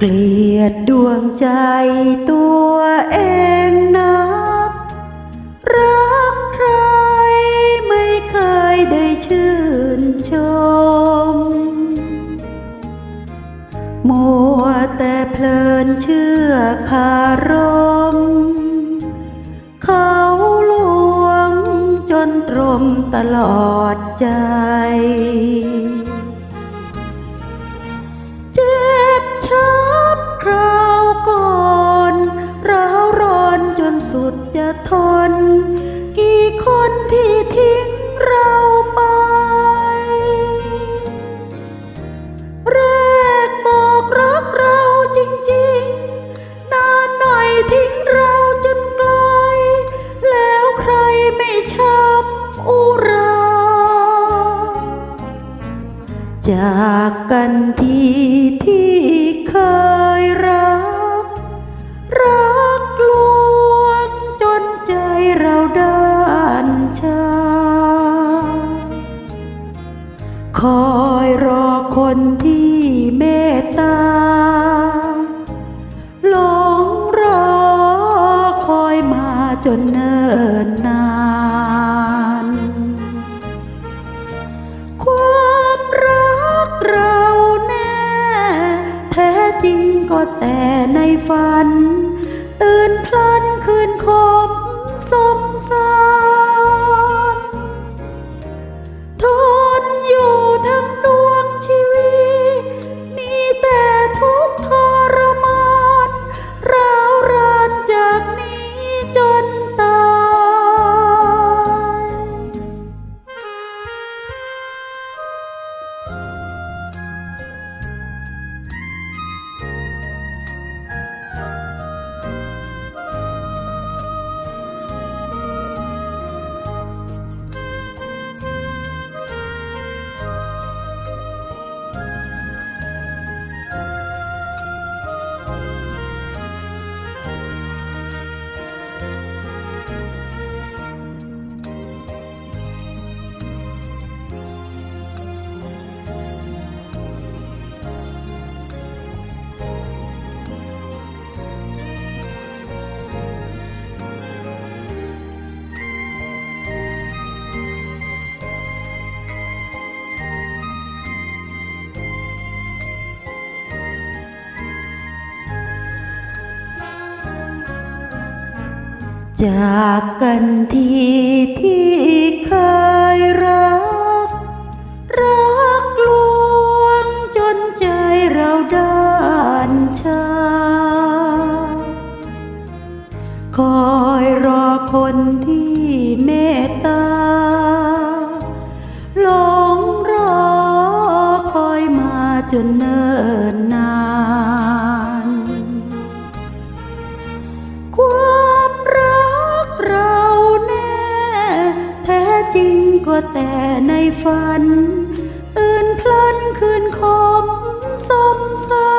เกลียดดวงใจตัวเองนัก รักใครไม่เคยได้ชื่นชม มัวแต่เพลินเชื่อคารม เขาลวงจนตรมตลอดใจ ทน กี่คนที่ทิ้งเราไป แรกบอกรักเราจริงๆ นานหน่อยทิ้งเราจนไกล แล้วใครไม่ช้ำอุรา จากกันทีที่เคยรักรัก คนที่เมตตาหลงรอคอยมาจนเนิ่นนาน ความรักเราแน่ แท้จริงก็แต่ในฝัน ตื่นพลันคืนคมสมสาร จากกันทีที่เคยรัก รักลวงจนใจเราด้านชา คอยรอคนที่เมตตาหลงรอคอยมาจนเนิ่นน ก็แต่ในฝันตื่นพลันคืนคมสมสา